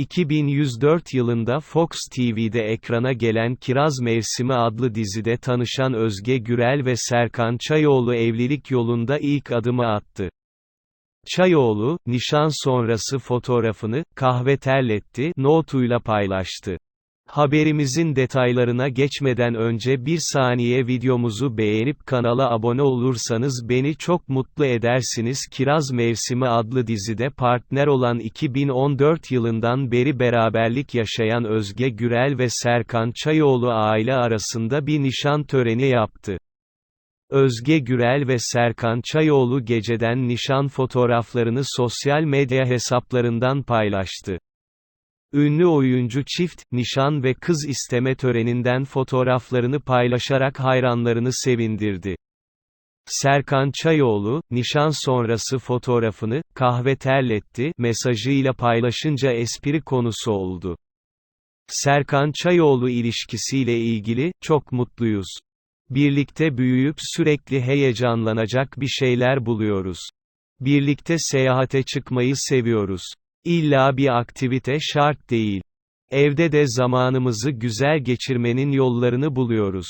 2104 yılında Fox TV'de ekrana gelen Kiraz Mevsimi adlı dizide tanışan Özge Gürel ve Serkan Çayoğlu evlilik yolunda ilk adımı attı. Çayoğlu, nişan sonrası fotoğrafını, kahve terletti, notuyla paylaştı. Haberimizin detaylarına geçmeden önce bir saniye videomuzu beğenip kanala abone olursanız beni çok mutlu edersiniz. Kiraz Mevsimi adlı dizide partner olan 2014 yılından beri beraberlik yaşayan Özge Gürel ve Serkan Çayoğlu aile arasında bir nişan töreni yaptı. Özge Gürel ve Serkan Çayoğlu geceden nişan fotoğraflarını sosyal medya hesaplarından paylaştı. Ünlü oyuncu çift, nişan ve kız isteme töreninden fotoğraflarını paylaşarak hayranlarını sevindirdi. Serkan Çayoğlu, nişan sonrası fotoğrafını, kahve terletti, mesajıyla paylaşınca espri konusu oldu. Serkan Çayoğlu ilişkisiyle ilgili, çok mutluyuz. Birlikte büyüyüp sürekli heyecanlanacak bir şeyler buluyoruz. Birlikte seyahate çıkmayı seviyoruz. İlla bir aktivite şart değil. Evde de zamanımızı güzel geçirmenin yollarını buluyoruz.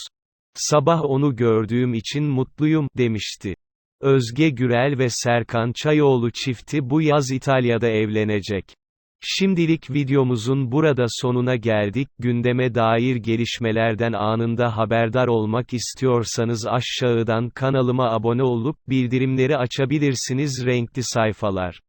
Sabah onu gördüğüm için mutluyum, demişti. Özge Gürel ve Serkan Çayoğlu çifti bu yaz İtalya'da evlenecek. Şimdilik videomuzun burada sonuna geldik. Gündeme dair gelişmelerden anında haberdar olmak istiyorsanız aşağıdan kanalıma abone olup bildirimleri açabilirsiniz renkli sayfalar.